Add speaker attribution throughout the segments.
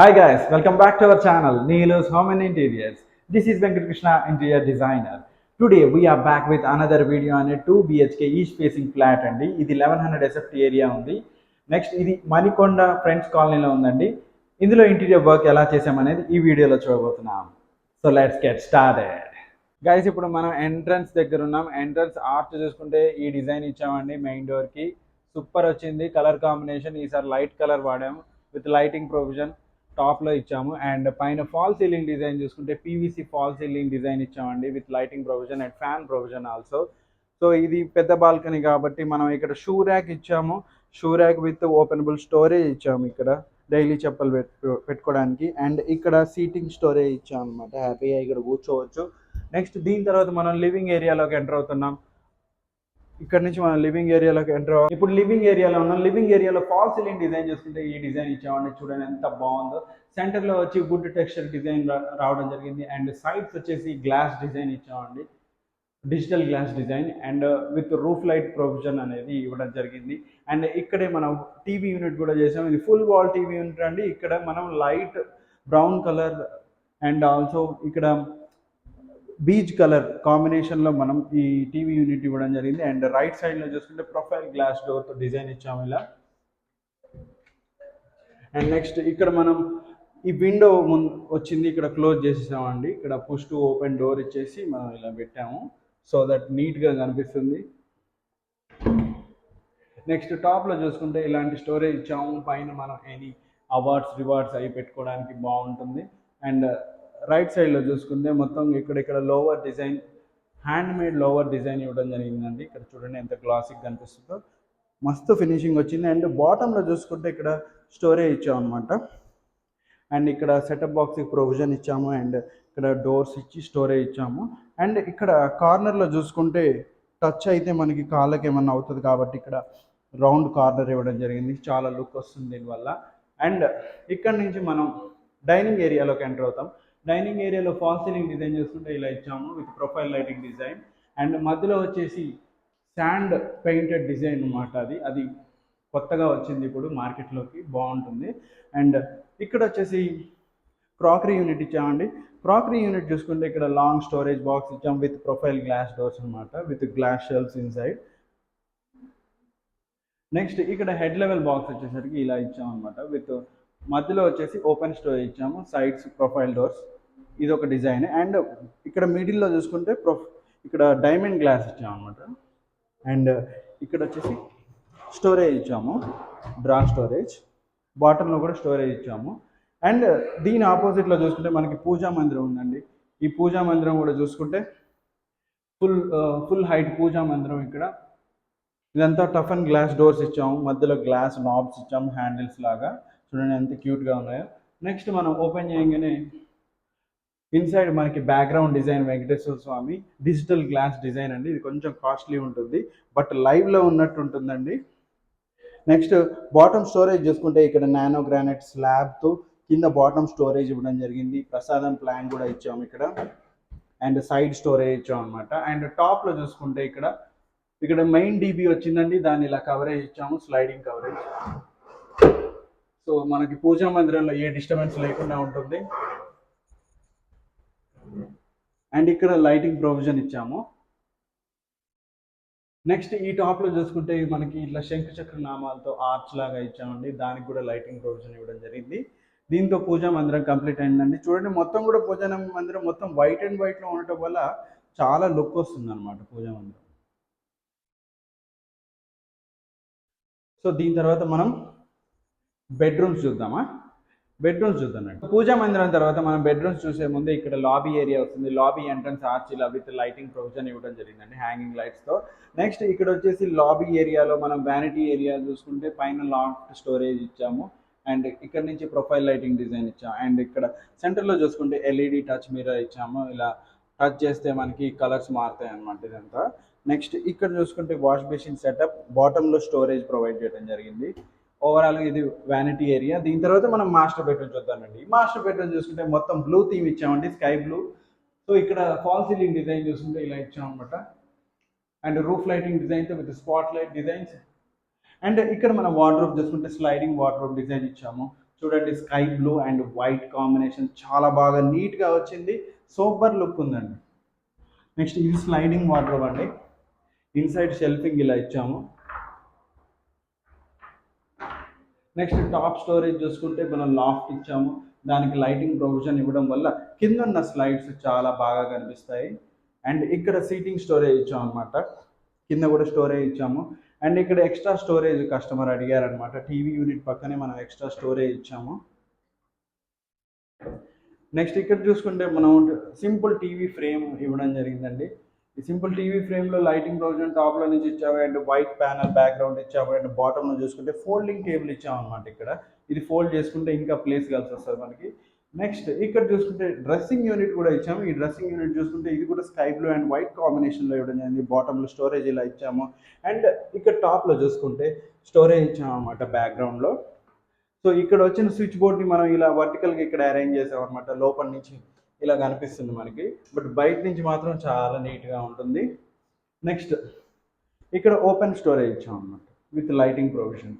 Speaker 1: Hi guys welcome back to our channel Neelu's Home and Interiors. This is Venkat interior designer today we're back with another video అనే two BHK a 2 flat అండి. ఇది 1100 SFT area ఉంది. Next ఇది Manikonda friends కాలనీలో ఉందండి. ఇందులో interior work ఎలా చేసామనేది ఈ వీడియోలో చూడబోతున్నాం. So let's get started guys ఇప్పుడు మనం ఎంట్రన్స్ దగ్గర ఉన్నాం. ఎంట్రన్స్ ఆర్చ్ చూసుకుంటే ఈ డిజైన్ ఇచ్చామండి మెయిన్ డోర్కి సూపర్ వచ్చింది. కలర్ కాంబినేషన్ ఈసారి లైట్ కలర్ వాడాము. విత్ లైటింగ్ ప్రొవిజన్ టాప్లో ఇచ్చాము. అండ్ పైన ఫాల్ సీలింగ్ డిజైన్ చూసుకుంటే పీవీసీ ఫాల్ సీలింగ్ డిజైన్ ఇచ్చామండి with lighting provision and fan provision also. So ఇది పెద్ద బాల్కనీ కాబట్టి మనం ఇక్కడ షూ ర్యాక్ ఇచ్చాము. Shoe rack with openable storage ఇచ్చాము ఇక్కడ డైలీ చెప్పలు పెట్టు పెట్టుకోవడానికి. అండ్ ఇక్కడ సీటింగ్ స్టోరేజ్ ఇచ్చాము అనమాట హ్యాపీగా ఇక్కడ కూర్చోవచ్చు. నెక్స్ట్ దీని తర్వాత మనం లివింగ్ ఏరియాలోకి ఎంటర్ అవుతున్నాం. ఇక్కడ నుంచి మనం లివింగ్ ఏరియాలోకి ఎంటర్ అవ్వాలి. ఇప్పుడు లివింగ్ ఏరియాలో ఉన్నాం. లివింగ్ ఏరియాలో ఫాల్ సీలింగ్ డిజైన్ చేసుకుంటే ఈ డిజైన్ ఇచ్చామండి చూడండి ఎంత బాగుందో. సెంటర్లో వచ్చి గుడ్ టెక్స్చర్ డిజైన్ రావడం జరిగింది. అండ్ సైడ్స్ వచ్చేసి గ్లాస్ డిజైన్ ఇచ్చామండి digital glass design and with roof light provision అనేది ఇవ్వడం జరిగింది. అండ్ ఇక్కడే మనం టీవీ యూనిట్ కూడా చేసాం. ఇది ఫుల్ వాల్ టీవీ యూనిట్ అండి. ఇక్కడ మనం light brown colour and also ఇక్కడ బీచ్ కలర్ కాంబినేషన్లో మనం ఈ టీవీ యూనిట్ ఇవ్వడం జరిగింది. అండ్ రైట్ సైడ్లో చూసుకుంటే ప్రొఫైల్ గ్లాస్ డోర్తో డిజైన్ ఇచ్చాము ఇలా. అండ్ నెక్స్ట్ ఇక్కడ మనం ఈ విండో ముందు వచ్చింది ఇక్కడ క్లోజ్ చేసేసామండి. ఇక్కడ పుష్ టు ఓపెన్ డోర్ ఇచ్చేసి మనం ఇలా పెట్టాము. సో దట్ నీట్గా కనిపిస్తుంది. నెక్స్ట్ టాప్లో చూసుకుంటే ఇలాంటి స్టోరేజ్ ఇచ్చాము. పైన మనం ఎనీ అవార్డ్స్ రివార్డ్స్ అవి పెట్టుకోవడానికి బాగుంటుంది. అండ్ రైట్ సైడ్లో చూసుకుంటే మొత్తం ఇక్కడ ఇక్కడ louvre design hand made louvre design ఇవ్వడం జరిగిందండి. ఇక్కడ చూడండి ఎంత క్లాసిక్ కనిపిస్తుందో మస్తు ఫినిషింగ్ వచ్చింది. అండ్ బాటంలో చూసుకుంటే ఇక్కడ స్టోరేజ్ ఇచ్చామన్నమాట. అండ్ ఇక్కడ సెటప్ బాక్స్కి ప్రొవిజన్ ఇచ్చాము. అండ్ ఇక్కడ డోర్స్ ఇచ్చి స్టోరేజ్ ఇచ్చాము. అండ్ ఇక్కడ కార్నర్లో చూసుకుంటే టచ్ అయితే మనకి కాళ్ళకి ఏమన్నా అవుతుంది కాబట్టి ఇక్కడ రౌండ్ కార్నర్ ఇవ్వడం జరిగింది. చాలా లుక్ వస్తుంది దీనివల్ల. అండ్ ఇక్కడ నుంచి మనం డైనింగ్ ఏరియాలోకి ఎంటర్ అవుతాం. డైనింగ్ ఏరియాలో ఫాల్ సీలింగ్ డిజైన్ చేసుకుంటే ఇలా ఇచ్చాము with profile lighting design. And మధ్యలో వచ్చేసి శాండ్ పెయింటెడ్ డిజైన్ అనమాట అది. అది కొత్తగా వచ్చింది ఇప్పుడు మార్కెట్లోకి బాగుంటుంది. అండ్ ఇక్కడ వచ్చేసి క్రాకరీ యూనిట్ ఇచ్చామండి. క్రాకరీ యూనిట్ చూసుకుంటే ఇక్కడ లాంగ్ స్టోరేజ్ బాక్స్ ఇచ్చాం విత్ ప్రొఫైల్ గ్లాస్ డోర్స్ అనమాట with glass shelves inside. Next ఇక్కడ హెడ్ లెవెల్ బాక్స్ వచ్చేసరికి ఇలా ఇచ్చాం అనమాట విత్ మధ్యలో వచ్చేసి ఓపెన్ స్టోరేజ్ ఇచ్చాము సైడ్స్ ప్రొఫైల్ డోర్స్ ఇది ఒక డిజైన్ అండ్ ఇక్కడ మిడిల్లో చూసుకుంటే ప్రొఫ్ ఇక్కడ డైమండ్ గ్లాస్ ఇచ్చాము అనమాట అండ్ ఇక్కడ వచ్చేసి స్టోరేజ్ ఇచ్చాము డ్రా స్టోరేజ్ బాటంలో కూడా స్టోరేజ్ ఇచ్చాము. అండ్ దీని ఆపోజిట్లో చూసుకుంటే మనకి పూజా మందిరం ఉందండి. ఈ పూజా మందిరం కూడా చూసుకుంటే ఫుల్ ఫుల్ హైట్ పూజా మందిరం ఇక్కడ. ఇదంతా టఫ్ అండ్ గ్లాస్ డోర్స్ ఇచ్చాము. మధ్యలో గ్లాస్ నాబ్స్ ఇచ్చాము హ్యాండిల్స్ లాగా. చూడండి ఎంత క్యూట్గా ఉన్నాయో. నెక్స్ట్ మనం ఓపెన్ చేయగానే ఇన్సైడ్ మనకి background design Venkateswara Swamy digital glass design అండి. ఇది కొంచెం కాస్ట్లీ ఉంటుంది బట్ లైవ్లో ఉన్నట్టు ఉంటుందండి. నెక్స్ట్ బాటమ్ స్టోరేజ్ చూసుకుంటే ఇక్కడ నానో గ్రానైట్ స్లాబ్తో కింద బాటమ్ స్టోరేజ్ ఇవ్వడం జరిగింది. ప్రసాదం ప్లాన్ కూడా ఇచ్చాము ఇక్కడ. అండ్ సైడ్ స్టోరేజ్ ఇచ్చాం అనమాట అండ్ టాప్లో చూసుకుంటే ఇక్కడ ఇక్కడ మెయిన్ డీబీ వచ్చిందండి. దాన్ని ఇలా కవరేజ్ ఇచ్చాము స్లైడింగ్ కవరేజ్. సో మనకి పూజా మందిరంలో ఏ డిస్టర్బెన్స్ లేకుండా ఉంటుంది. అండ్ ఇక్కడ లైటింగ్ ప్రొవిజన్ ఇచ్చాము. నెక్స్ట్ ఈ టాప్లో చూసుకుంటే మనకి ఇట్లా శంఖచక్ర నామాలతో ఆర్చ్ లాగా ఇచ్చామండి. దానికి కూడా లైటింగ్ ప్రొవిజన్ ఇవ్వడం జరిగింది. దీంతో పూజా మందిరం కంప్లీట్ అయిందండి. చూడండి మొత్తం కూడా పూజా మందిరం మొత్తం వైట్ అండ్ వైట్లో ఉండటం వల్ల చాలా లుక్ వస్తుంది అనమాట పూజా మందిరం. సో దీని తర్వాత మనం బెడ్రూమ్స్ చూద్దామా? బెడ్రూమ్స్ చూద్దామండి. పూజా మందిరం తర్వాత మనం బెడ్రూమ్స్ చూసే ముందు ఇక్కడ లాబీ ఏరియా వస్తుంది. Lobby entrance arch with lighting provision ఇవ్వడం జరిగిందండి. హ్యాంగింగ్ లైట్స్తో నెక్స్ట్ ఇక్కడ వచ్చేసి లాబీ ఏరియాలో మనం వ్యానిటీ ఏరియా చూసుకుంటే పైన లాఫ్ట్ స్టోరేజ్ ఇచ్చాము. అండ్ ఇక్కడ నుంచి ప్రొఫైల్ లైటింగ్ డిజైన్ ఇచ్చాము. అండ్ ఇక్కడ సెంటర్లో చూసుకుంటే ఎల్ఈడి టచ్ మిర్రర్ ఇచ్చాము. ఇలా టచ్ చేస్తే మనకి కలర్స్ మారుతాయి అనమాట ఇదంతా. నెక్స్ట్ ఇక్కడ చూసుకుంటే వాష్ బేసిన్ సెటప్ బాటంలో స్టోరేజ్ ప్రొవైడ్ చేయడం జరిగింది. ఓవరాల్ ఇది వ్యానిటీ ఏరియా దీని తర్వాత మనం మాస్టర్ బెడ్రూమ్ చూద్దామండి. మాస్టర్ బెడ్రూమ్ చూసుకుంటే మొత్తం బ్లూ థీమ్ ఇచ్చామండి స్కై బ్లూ సో ఇక్కడ ఫాల్ సీలింగ్ డిజైన్ చూసుకుంటే ఇలా ఇచ్చామన్నమాట. అండ్ రూఫ్ లైటింగ్ డిజైన్తో with spot light designs and ఇక్కడ మనం వార్డ్రోబ్ చూసుకుంటే స్లైడింగ్ వార్డ్రోబ్ డిజైన్ ఇచ్చాము. చూడండి sky blue and white combination చాలా బాగా నీట్గా వచ్చింది. సూపర్ లుక్ ఉందండి. నెక్స్ట్ ఇది స్లైడింగ్ వార్డ్రోబ్ అండి. ఇన్సైడ్ షెల్ఫింగ్ ఇలా ఇచ్చాము. నెక్స్ట్ టాప్ స్టోరేజ్ చూసుకుంటే మనం లాఫ్ట్ ఇచ్చాము. దానికి లైటింగ్ ప్రొవిజన్ ఇవ్వడం వల్ల కింద ఉన్న స్లైడ్స్ చాలా బాగా కనిపిస్తాయి. అండ్ ఇక్కడ సీటింగ్ స్టోరేజ్ ఇచ్చాము అనమాట కింద కూడా స్టోరేజ్ ఇచ్చాము. అండ్ ఇక్కడ ఎక్స్ట్రా స్టోరేజ్ కస్టమర్ అడిగారనమాట టీవీ యూనిట్ పక్కనే మనం ఎక్స్ట్రా స్టోరేజ్ ఇచ్చాము. నెక్స్ట్ ఇక్కడ చూసుకుంటే మనం సింపుల్ టీవీ ఫ్రేమ్ ఇవ్వడం జరిగిందండి. సింపుల్ టీవీ ఫ్రేమ్లో లైటింగ్ ప్రొవిజన్ టాప్లో నుంచి ఇచ్చాము అండ్ వైట్ ప్యానల్ బ్యాక్గ్రౌండ్ ఇచ్చాము అండ్ బాటంలో చూసుకుంటే ఫోల్డింగ్ టేబుల్ ఇచ్చామన్నమాట ఇక్కడ. ఇది ఫోల్డ్ చేసుకుంటే ఇంకా ప్లేస్ కలిసి వస్తుంది మనకి. నెక్స్ట్ ఇక్కడ చూసుకుంటే డ్రెస్సింగ్ యూనిట్ కూడా ఇచ్చాము. ఈ డ్రెస్సింగ్ యూనిట్ చూసుకుంటే ఇది కూడా స్కై బ్లూ అండ్ వైట్ కాంబినేషన్లో ఇవ్వడం జరిగింది. బాటంలో స్టోరేజ్ ఇలా ఇచ్చాము. అండ్ ఇక్కడ టాప్లో చూసుకుంటే స్టోరేజ్ ఇచ్చాము అనమాట బ్యాక్గ్రౌండ్లో సో ఇక్కడ వచ్చిన స్విచ్ బోర్డ్ని మనం ఇలా వర్టికల్గా ఇక్కడ అరేంజ్ చేసాం అనమాట లోపల నుంచి ఇలా కనిపిస్తుంది మనకి. బట్ బయట నుంచి మాత్రం చాలా నీట్గా ఉంటుంది. నెక్స్ట్ ఇక్కడ ఓపెన్ స్టోరేజ్ ఇచ్చాం అనమాట విత్ లైటింగ్ ప్రొవిజన్.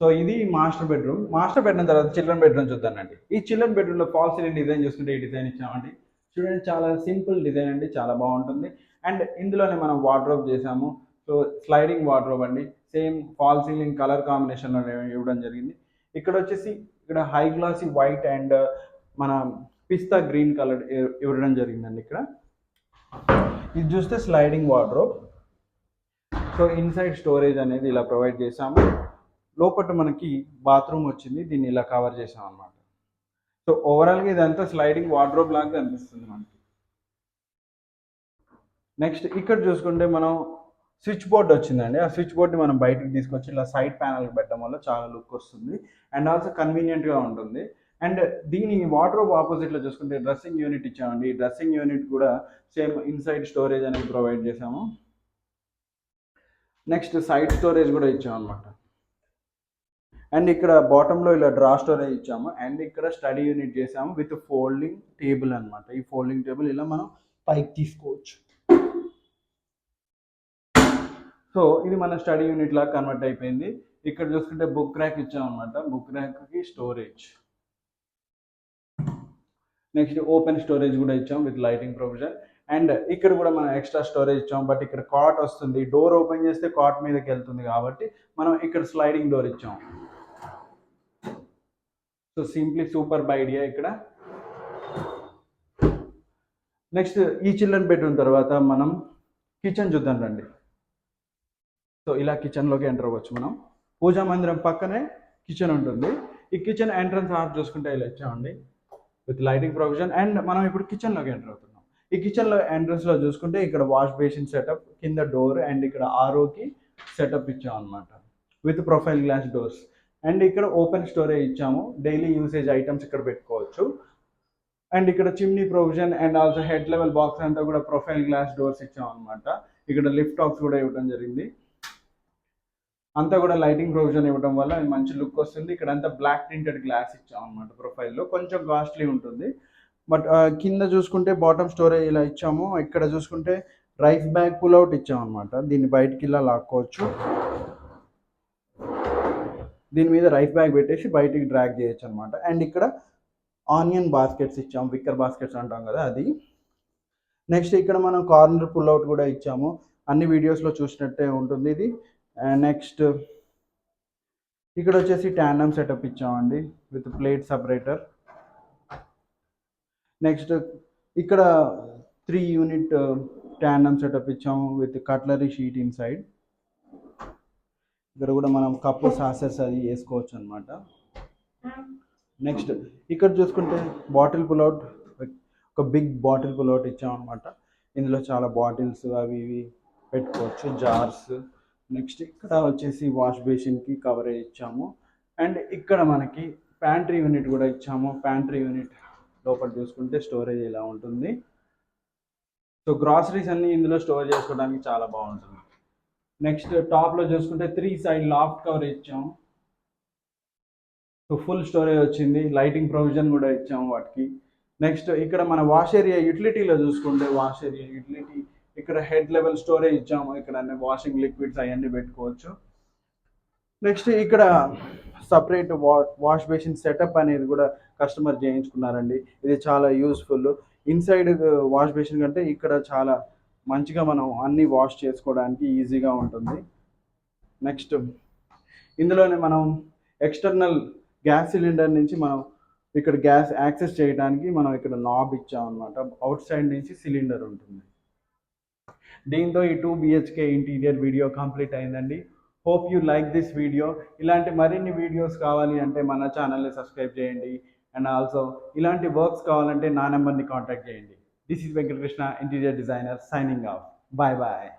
Speaker 1: సో ఇది మాస్టర్ బెడ్రూమ్. మాస్టర్ బెడ్రూమ్ తర్వాత చిల్డ్రన్ బెడ్రూమ్ చూద్దానండి ఈ చిల్డ్రన్ బెడ్రూమ్లో ఫాల్ సీలింగ్ డిజైన్ చూసుకుంటే ఈ డిజైన్ ఇచ్చామండి. చూడండి చాలా సింపుల్ డిజైన్ అండి చాలా బాగుంటుంది. అండ్ ఇందులోనే మనం వార్డ్రోబ్ చేసాము సో స్లైడింగ్ వార్డ్రోబ్ అండి. సేమ్ ఫాల్ సీలింగ్ కలర్ కాంబినేషన్లో ఇవ్వడం జరిగింది. ఇక్కడ వచ్చేసి ఇక్కడ హై గ్లాసీ వైట్ అండ్ మన పిస్తా గ్రీన్ కలర్ ఇవ్వడం జరిగిందండి ఇక్కడ? ఇది చూస్తే sliding wardrobe so inside storage అనేది ఇలా ప్రొవైడ్ చేసాము లోపల మనకి బాత్రూమ్ వచ్చింది. దీన్ని ఇలా కవర్ చేసాం అనమాట సో ఓవరాల్గా ఇదంతా స్లైడింగ్ వార్డ్రోబ్ లాగా అనిపిస్తుంది మనకి. నెక్స్ట్ ఇక్కడ చూసుకుంటే మనం స్విచ్ బోర్డ్ వచ్చిందండి. ఆ స్విచ్ బోర్డ్ని మనం బయటకు తీసుకొచ్చి ఇలా సైడ్ ప్యానల్కి పెట్టడం వల్ల చాలా లుక్ వస్తుంది. అండ్ ఆల్సో కన్వీనియంట్గా ఉంటుంది. అండ్ దీని వాటర్ ఆపోజిట్లో చూసుకుంటే డ్రెస్సింగ్ యూనిట్ ఇచ్చామండి. ఈ డ్రెస్సింగ్ యూనిట్ కూడా సేమ్ ఇన్సైడ్ స్టోరేజ్ అనేది ప్రొవైడ్ చేసాము నెక్స్ట్ సైడ్ స్టోరేజ్ కూడా ఇచ్చాం అనమాట అండ్ ఇక్కడ బాటంలో ఇలా డ్రా స్టోరేజ్ ఇచ్చాము. అండ్ ఇక్కడ స్టడీ యూనిట్ చేసాము విత్ ఫోల్డింగ్ టేబుల్ అనమాట ఈ ఫోల్డింగ్ టేబుల్ ఇలా మనం పైకి తీసుకోవచ్చు. సో ఇది మన స్టడీ యూనిట్ లాగా కన్వర్ట్ అయిపోయింది. ఇక్కడ చూసుకుంటే బుక్ ర్యాక్ ఇచ్చాం అనమాట బుక్ ర్యాక్కి స్టోరేజ్. నెక్స్ట్ ఓపెన్ స్టోరేజ్ కూడా ఇచ్చాం విత్ లైటింగ్ ప్రొవిజన్. అండ్ ఇక్కడ కూడా మనం ఎక్స్ట్రా స్టోరేజ్ ఇచ్చాం బట్ ఇక్కడ కాట్ వస్తుంది. డోర్ ఓపెన్ చేస్తే కాట్ మీదకి వెళ్తుంది కాబట్టి మనం ఇక్కడ స్లైడింగ్ డోర్ ఇచ్చాం. సో సింప్లీ సూపర్ ఐడియా ఇక్కడ. నెక్స్ట్ ఈ చిల్డ్రన్ బెడ్రూమ్ తర్వాత మనం కిచెన్ చూద్దాం రండి. సో ఇలా కిచెన్లోకి ఎంటర్ అవ్వచ్చు మనం. పూజా మందిరం పక్కనే కిచెన్ ఉంటుంది. ఈ కిచెన్ ఎంట్రన్స్ ఆర్ట్ చూసుకుంటే ఇలా ఇచ్చామండి. విత్ లైటింగ్ ప్రొవిజన్ అండ్ మనం ఇప్పుడు కిచెన్లోకి ఎంటర్ అవుతున్నాం. ఈ కిచెన్లో ఎంట్రన్స్లో చూసుకుంటే ఇక్కడ వాష్ బేసిన్ సెటప్ కింద డోర్ అండ్ ఇక్కడ ఆరోకి సెటప్ ఇచ్చాం అనమాట with profile glass doors. And ఇక్కడ ఓపెన్ స్టోరేజ్ ఇచ్చాము. డైలీ యూసేజ్ ఐటమ్స్ ఇక్కడ పెట్టుకోవచ్చు. అండ్ ఇక్కడ chimney provision and also head level box అంతా కూడా ప్రొఫైల్ గ్లాస్ డోర్స్ ఇచ్చాం అనమాట ఇక్కడ లిఫ్ట్ ఆఫ్ కూడా ఇవ్వడం జరిగింది. అంతా కూడా లైటింగ్ ప్రొవిజన్ ఇవ్వడం వల్ల అది మంచి లుక్ వస్తుంది. ఇక్కడ అంతా బ్లాక్ ప్రింటెడ్ గ్లాస్ ఇచ్చాం అనమాట ప్రొఫైల్లో కొంచెం కాస్ట్లీ ఉంటుంది. బట్ uh, కింద చూసుకుంటే బాటమ్ స్టోరేజ్ ఇలా ఇచ్చాము. ఇక్కడ చూసుకుంటే రైస్ బ్యాగ్ పుల్అవుట్ ఇచ్చాం అనమాట దీన్ని బయటికి ఇలా లాక్కోవచ్చు. దీని మీద రైస్ బ్యాగ్ పెట్టేసి బయటికి డ్రాగ్ చేయొచ్చు అనమాట అండ్ ఇక్కడ ఆనియన్ బాస్కెట్స్ ఇచ్చాము. విక్కర్ బాస్కెట్స్ అంటాం కదా అది. నెక్స్ట్ ఇక్కడ మనం కార్నర్ పుల్ అవుట్ కూడా ఇచ్చాము. అన్ని వీడియోస్లో చూసినట్టే ఉంటుంది ఇది. నెక్స్ట్ ఇక్కడ వచ్చేసి ట్యాండమ్ సెటప్ ఇచ్చామండి విత్ ప్లేట్ సపరేటర్ నెక్స్ట్ ఇక్కడ త్రీ యూనిట్ ట్యాండమ్ సెటప్ ఇచ్చాము with cutlery sheet inside ఇక్కడ కూడా మనం కప్పు సాసెస్ అది వేసుకోవచ్చు అనమాట నెక్స్ట్ ఇక్కడ చూసుకుంటే బాటిల్ పులౌట్ ఒక బిగ్ బాటిల్ పులౌట్ ఇచ్చామన్నమాట ఇందులో చాలా బాటిల్స్ అవి ఇవి పెట్టుకోవచ్చు జార్స్ నెక్స్ట్ ఇక్కడ వచ్చేసి వాష్ బేసిన్కి కవరేజ్ ఇచ్చాము. అండ్ ఇక్కడ మనకి ప్యాంట్రీ యూనిట్ కూడా ఇచ్చాము. ప్యాంట్రీ యూనిట్ లోపల చూసుకుంటే స్టోరేజ్ ఇలా ఉంటుంది. సో గ్రాసరీస్ అన్నీ ఇందులో స్టోర్ చేసుకోవడానికి చాలా బాగుంటుంది. నెక్స్ట్ టాప్లో చూసుకుంటే త్రీ సైడ్ లాఫ్ట్ కవరేజ్ ఇచ్చాము. సో ఫుల్ స్టోరేజ్ వచ్చింది. లైటింగ్ ప్రొవిజన్ కూడా ఇచ్చాము వాటికి. నెక్స్ట్ ఇక్కడ మన వాష్ ఏరియా యూటిలిటీలో చూసుకుంటే వాష్ ఏరియా యూటిలిటీ ఇక్కడ హెడ్ లెవెల్ స్టోరేజ్ ఇచ్చాము. ఇక్కడ అన్ని వాషింగ్ లిక్విడ్స్ అవన్నీ పెట్టుకోవచ్చు. నెక్స్ట్ ఇక్కడ సపరేట్ వా వాష్ బేసిన్ సెటప్ అనేది కూడా కస్టమర్ చేయించుకున్నారండి. ఇది చాలా యూస్ఫుల్ ఇన్సైడ్ వాష్ బేసిన్ కంటే ఇక్కడ చాలా మంచిగా మనం అన్ని వాష్ చేసుకోవడానికి ఈజీగా ఉంటుంది. నెక్స్ట్ ఇందులోనే మనం ఎక్స్టర్నల్ గ్యాస్ సిలిండర్ నుంచి మనం ఇక్కడ గ్యాస్ యాక్సెస్ చేయడానికి మనం ఇక్కడ నాబ్ ఇచ్చామన్నమాట. అవుట్ సైడ్ నుంచి సిలిండర్ ఉంటుంది. దీంతో ఈ two BHK interior video complete అయిందండి. Hope you like this video ఇలాంటి మరిన్ని వీడియోస్ కావాలి అంటే మన ఛానల్ని సబ్స్క్రైబ్ చేయండి. అండ్ ఆల్సో ఇలాంటి వర్క్స్ కావాలంటే నా నెంబర్ని కాంటాక్ట్ చేయండి. This is Venkatakrishna interior designer signing off bye bye